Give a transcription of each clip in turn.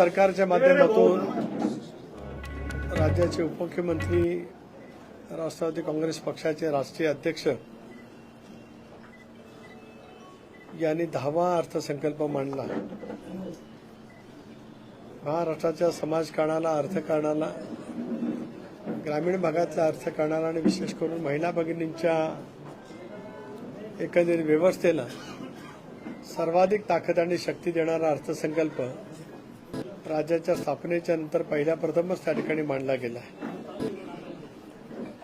सरकारच्या माध्यमातून राज्याचे उपमुख्यमंत्री राष्ट्रवादी काँग्रेस पक्षाचे राष्ट्रीय अध्यक्ष यांनी दहावा अर्थसंकल्प मांडला. महाराष्ट्राच्या समाजकारणाला अर्थकारणाला ग्रामीण भागातल्या अर्थकारणाला आणि विशेष करून महिला भगिनींच्या एकंदरीत व्यवस्थेला सर्वाधिक ताकद आणि शक्ती देणारा अर्थसंकल्प राज्याच्या स्थापनेच्या नंतर पहिल्या प्रथमच त्या ठिकाणी मांडला गेला आहे.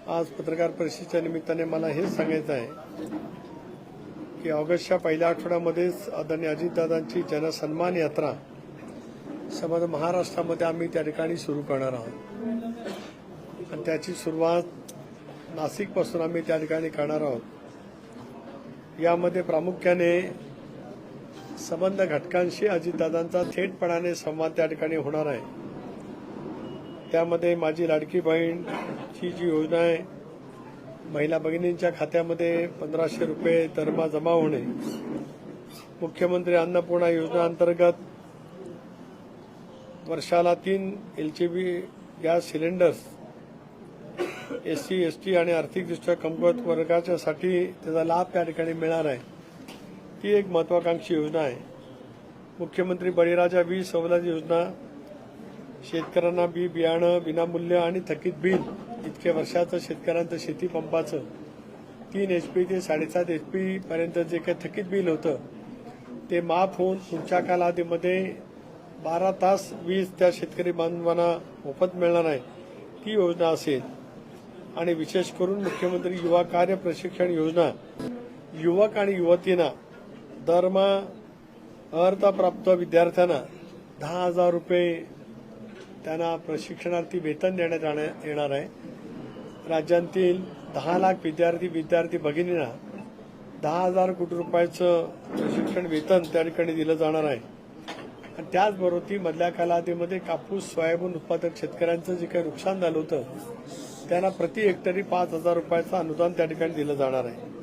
आज पत्रकार परिषदेच्या निमित्ताने मला हेच सांगायचं आहे की ऑगस्टच्या पहिल्या आठवड्यामध्येच आदरणीय अजितदादांची जनसन्मान यात्रा समज महाराष्ट्रामध्ये आम्ही त्या ठिकाणी सुरू करणार आहोत. आणि त्याची सुरुवात नाशिकपासून आम्ही त्या ठिकाणी करणार आहोत. यामध्ये प्रामुख्याने संबंध घटकांशी अजितदादांचा थेटपणाने संवाद त्या ठिकाणी होणार आहे. त्यामध्ये माझी लाडकी बहीणची जी योजना आहे महिला भगिनींच्या खात्यामध्ये पंधराशे रुपये दरमा जमा होणे मुख्यमंत्री अन्नपूर्णा योजना अंतर्गत वर्षाला तीन L G B gas cylinders S C S T आणि आर्थिकदृष्ट्या कमकुवत वर्गाच्यासाठी त्याचा लाभ त्या ठिकाणी मिळणार आहे. ती एक महत्वाकांक्षी योजना आहे. मुख्यमंत्री बळीराजा वीज सवलत योजना शेतकऱ्यांना बी बियाणं विनामूल्य आणि थकीत बिल इतक्या वर्षाचं शेतकऱ्यांचं शेती पंपाचं. तीन एच पी ते साडेसात एच पी पर्यंत जे काही थकीत बिल होतं ते माफ होऊन पुढच्या कालावधीमध्ये बारा तास वीज त्या शेतकरी बांधवांना मोफत मिळणार आहे ती योजना असेल. आणि विशेष करून मुख्यमंत्री युवा कार्य प्रशिक्षण योजना. युवक आणि युवतींना दरमा अर्हताप्राप्त विद्यार्थ्यांना दहा हजार रुपये त्यांना प्रशिक्षणार्थी वेतन देण्यात येणार आहे. राज्यातील दहा लाख विद्यार्थी विद्यार्थी भगिनींना दहा हजार कोटी रुपयाचं प्रशिक्षण वेतन त्या ठिकाणी दिलं जाणार आहे. आणि त्याचबरोबर ती मधल्या कालावधीमध्ये कापूस सोयाबीन उत्पादक शेतकऱ्यांचं जे काही नुकसान झालं होतं त्यांना प्रति हेक्टरी पाच हजार रुपयाचं अनुदान त्या ठिकाणी दिलं जाणार आहे.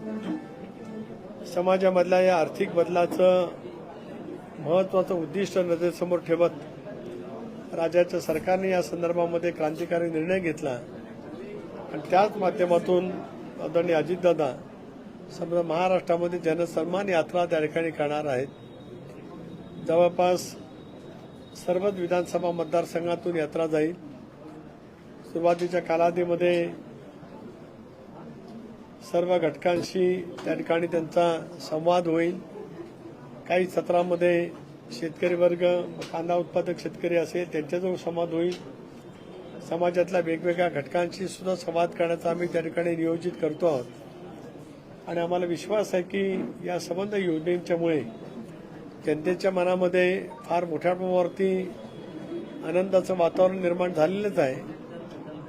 समाजामधल्या या आर्थिक बदलाचं महत्वाचं उद्दिष्ट नजरेसमोर ठेवत राज्याच्या सरकारने या संदर्भामध्ये क्रांतिकारी निर्णय घेतला. आणि त्याच माध्यमातून आदरणीय अजितदादा समजा महाराष्ट्रामध्ये जनसन्मान यात्रा त्या ठिकाणी करणार आहेत. जवळपास सर्वच विधानसभा मतदारसंघातून यात्रा जाईल. सुरुवातीच्या कालावधीमध्ये सर्व घटकांशी त्या ठिकाणी त्यांचा संवाद होईल. काही सत्रामध्ये शेतकरी वर्ग कांदा उत्पादक शेतकरी असेल त्यांच्याजवळ संवाद होईल. समाजातल्या वेगवेगळ्या घटकांशी सुद्धा संवाद करण्याचा आम्ही त्या ठिकाणी नियोजित करतो आहोत. आणि आम्हाला विश्वास आहे की या संबंध योजनेच्यामुळे जनतेच्या मनामध्ये फार मोठ्या प्रमाणावरती आनंदाचं वातावरण निर्माण झालेलंच आहे.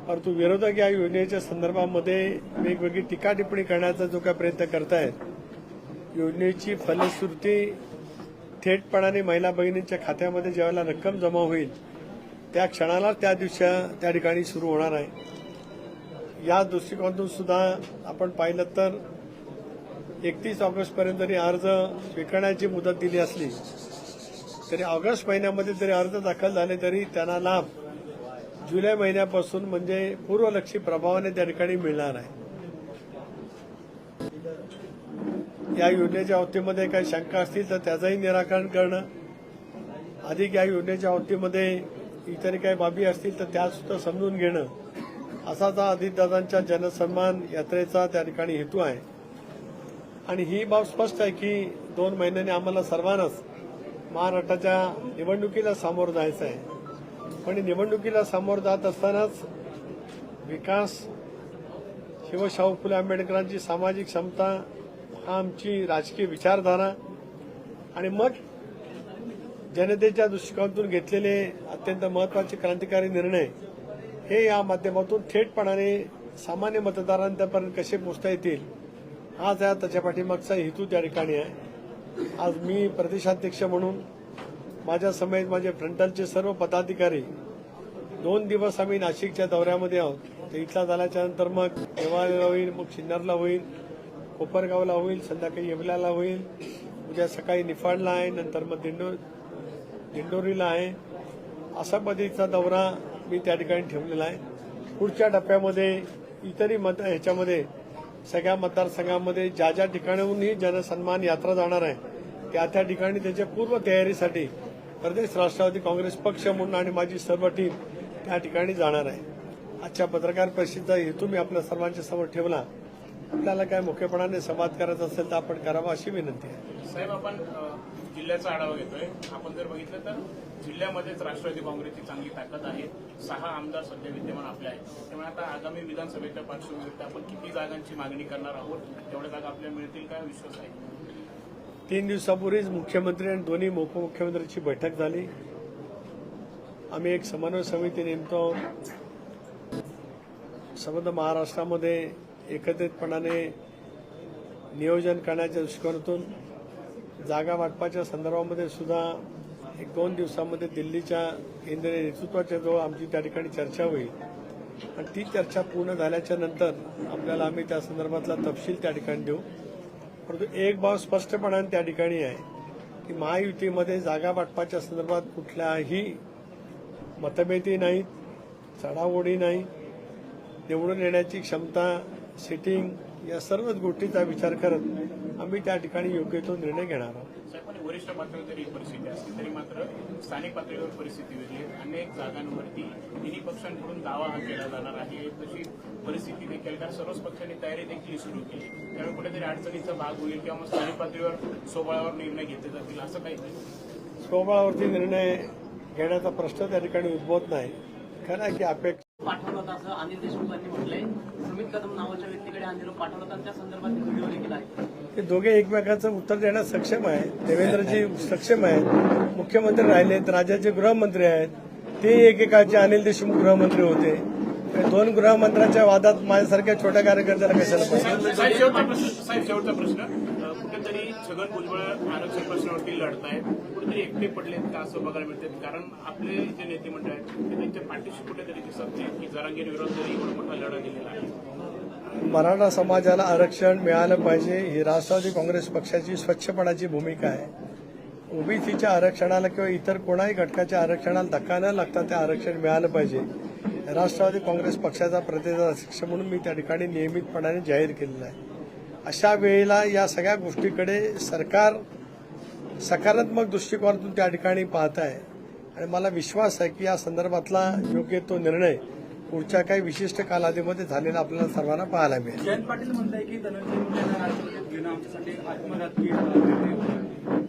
परंतु विरोधक या योजनेच्या संदर्भामध्ये वेगवेगळी टीका टिप्पणी करण्याचा जो काय प्रयत्न करतायत योजनेची फलश्रुती थेटपणाने महिला भगिनींच्या खात्यामध्ये ज्यावेळेला रक्कम जमा होईल त्या क्षणाला त्या दिवशी त्या ठिकाणी सुरू होणार आहे. या दृष्टिकोनातून सुद्धा आपण पाहिलं तर एकतीस ऑगस्टपर्यंत जरी अर्ज स्वीकारण्याची मुदत दिली असली तरी ऑगस्ट महिन्यामध्ये जरी अर्ज दाखल झाले तरी त्यांना लाभ जुलै महिन्यापासून म्हणजे पूर्वलक्षी प्रभावाने त्या ठिकाणी मिळणार आहे. या योजनेच्या बाबतीमध्ये काही शंका असतील तर त्याचंही निराकरण करणं. अधिक या योजनेच्या बाबतीमध्ये इतर काही बाबी असतील तर त्या सुद्धा समजून घेणं. असाच हा अजितदादांच्या जनसन्मान यात्रेचा त्या ठिकाणी हेतू आहे. आणि ही बाब स्पष्ट आहे की दोन महिन्यांनी आम्हाला सर्वांनाच महाराष्ट्राच्या निवडणुकीला सामोरं जायचं आहे. पण निवडणुकीला समोर जात असतानाच विकास शिवशाहू फुले आंबेडकरांची सामाजिक क्षमता हा आमची राजकीय विचारधारा. आणि मग जनतेच्या दृष्टिकोनातून घेतलेले अत्यंत महत्त्वाचे क्रांतिकारी निर्णय हे या माध्यमातून थेटपणाने सामान्य मतदारांपर्यंत कसे पोचता येतील हाच या त्याच्या पाठीमागचा हेतू त्या ठिकाणी आहे. आज मी प्रदेशाध्यक्ष म्हणून माझ्या समेत माझे फ्रंटलचे सर्व पदाधिकारी दोन दिवस आम्ही नाशिकच्या दौऱ्यामध्ये आहोत. तर इथला झाल्याच्यानंतर मग देवाला होईल मग सिन्नरला होईल कोपरगावला होईल संध्याकाळी येवल्याला होईल. उद्या सकाळी निफाडला आहे नंतर मग दिंडो दिंडोरीला आहे. अशा पद्धतीचा दौरा मी त्या ठिकाणी ठेवलेला आहे. पुढच्या टप्प्यामध्ये इतरही मत ह्याच्यामध्ये सगळ्या मतदारसंघामध्ये ज्या ज्या ठिकाणाहूनही जनसन्मान यात्रा जाणार आहे त्या त्या ठिकाणी त्याच्या पूर्व तयारीसाठी प्रदेश राष्ट्रवादी काँग्रेस पक्ष म्हणून आणि माझी सर्व टीम त्या ठिकाणी जाणार आहे. आजच्या पत्रकार परिषदेचा हेतू मी आपल्या सर्वांच्या समोर ठेवला. आपल्याला काय मुख्यपणाने संवाद करायचा असेल तर आपण करावा अशी विनंती आहे. साहेब आपण जिल्ह्याचा आढावा घेतोय. आपण जर बघितलं तर जिल्ह्यामध्येच राष्ट्रवादी काँग्रेसची चांगली ताकद आहे. सहा आमदार सध्या विद्यमान आपले आहेत. त्यामुळे आता आगामी विधानसभेच्या पार्श्वभूमीवर आपण किती जागांची मागणी करणार आहोत? तेवढ्या जागा आपल्याला मिळतील काय विश्वास आहे. तीन दिवसापूर्वीच मुख्यमंत्री आणि दोन्ही उपमुख्यमंत्र्यांची बैठक झाली. आम्ही एक समन्वय समिती नेमतो. समग्र संबंध महाराष्ट्रामध्ये एकत्रितपणाने नियोजन करण्याच्या दृष्टिकोनातून जागा वाटपाच्या संदर्भामध्ये सुद्धा एक दोन दिवसामध्ये दिल्लीच्या केंद्रीय नेतृत्वाच्या जवळ आमची त्या ठिकाणी चर्चा होईल. आणि ती चर्चा पूर्ण झाल्याच्यानंतर आपल्याला आम्ही त्या संदर्भातला तपशील त्या ठिकाणी देऊ. परंतु एक भाव स्पष्टपणाने त्या ठिकाणी आहे की महायुतीमध्ये जागा वाटपाच्या संदर्भात कुठल्याही मतभेदी नाहीत चढाओढी नाही निवडून येण्याची क्षमता सिटिंग या सर्वच गोष्टीचा विचार करत आम्ही त्या ठिकाणी योग्य तो निर्णय घेणार आहोत. साहेब पण वरिष्ठ पातळीवर जरी ही परिस्थिती असली तरी मात्र स्थानिक पातळीवर परिस्थिती वेगळी आहे. अनेक जागांवरती तिन्ही पक्षांकडून दावा हा केला जाणार आहे. तशी परिस्थिती देखील कारण सर्वच पक्षांनी तयारी देखील सुरू केली. त्यामुळे कुठेतरी अडचणीचा भाग होईल किंवा मग स्थानिक पातळीवर सोबळावर निर्णय घेतले जातील असं काही स्वबळावरती निर्णय घेण्याचा प्रश्न त्या ठिकाणी उद्भवत नाही. खरं आहे की अपेक्षा पाठवलं होतं असं अनिल देशमुखांनी म्हटलंय सुमित कदम नावाच्या व्यक्तीकडे अनिल पाठवलं होतं आणि त्या संदर्भात व्हिडिओ देखील आहे. ते दोघे एकमेकांचं उत्तर देण्यास सक्षम आहे. देवेंद्रजी सक्षम आहेत. मुख्यमंत्री राहिलेत राज्याचे गृहमंत्री आहेत. ते एकेकाचे अनिल देशमुख गृहमंत्री होते. दोन गृहमंत्र्यांच्या वादात माझ्यासारख्या छोट्या कार्यकर्त्याला कशाला शेवटचा प्रश्न कुठेतरी छगन भुजबळ आरक्षण प्रश्नावरती लढतायत. कुठेतरी एकटे पडलेत का असं बघायला मिळते कारण आपले जे नेते मंडळ आहेत ते त्यांच्या पाठीशी कुठेतरी दिसत नाही की जरांगीर विरोध जरी एवढा मोठा लढा दिलेला आहे. मराठा समाजाला आरक्षण मिळालं पाहिजे ही राष्ट्रवादी काँग्रेस पक्षाची स्वच्छपणाची भूमिका आहे. ओबीसीच्या आरक्षणाला किंवा इतर कोणाही घटकाच्या आरक्षणाला धक्का न लागता ते आरक्षण मिळालं पाहिजे. राष्ट्रवादी काँग्रेस पक्षाचा प्रतिनिधी म्हणून मी त्या ठिकाणी नियमितपणाने जाहीर केलेला आहे. अशा वेळेला या सगळ्या गोष्टीकडे सरकार सकारात्मक दृष्टिकोनातून त्या ठिकाणी पाहत आहे. आणि मला विश्वास आहे की या संदर्भातला योग्य तो निर्णय पुढच्या काही विशिष्ट कालावधीमध्ये झालेला आपल्याला सर्वांना पाहायला मिळेल जयंत पाटील म्हणताय की धनंजय घेणं आमच्यासाठी आत्मघातकी त्यांनी.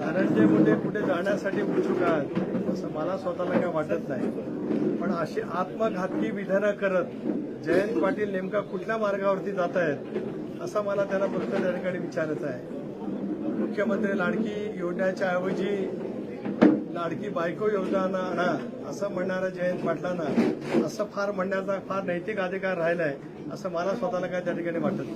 धनंजय मुंडे कुठे जाण्यासाठी उत्सुक आहेत असं मला स्वतःला काय वाटत नाही पण अशी आत्मघातकी विधानं करत जयंत पाटील नेमका कुठल्या मार्गावरती जात आहेत असा मला त्याला प्रश्न त्या ठिकाणी विचारायचा आहे मुख्यमंत्री लाडकी योजनेच्या ऐवजी लाडकी बायको योजना आणा असं म्हणणारा जयंत पाटलांना असं फार म्हणण्याचा फार नैतिक अधिकार राहिला आहे असं मला स्वतःला काय त्या ठिकाणी वाटत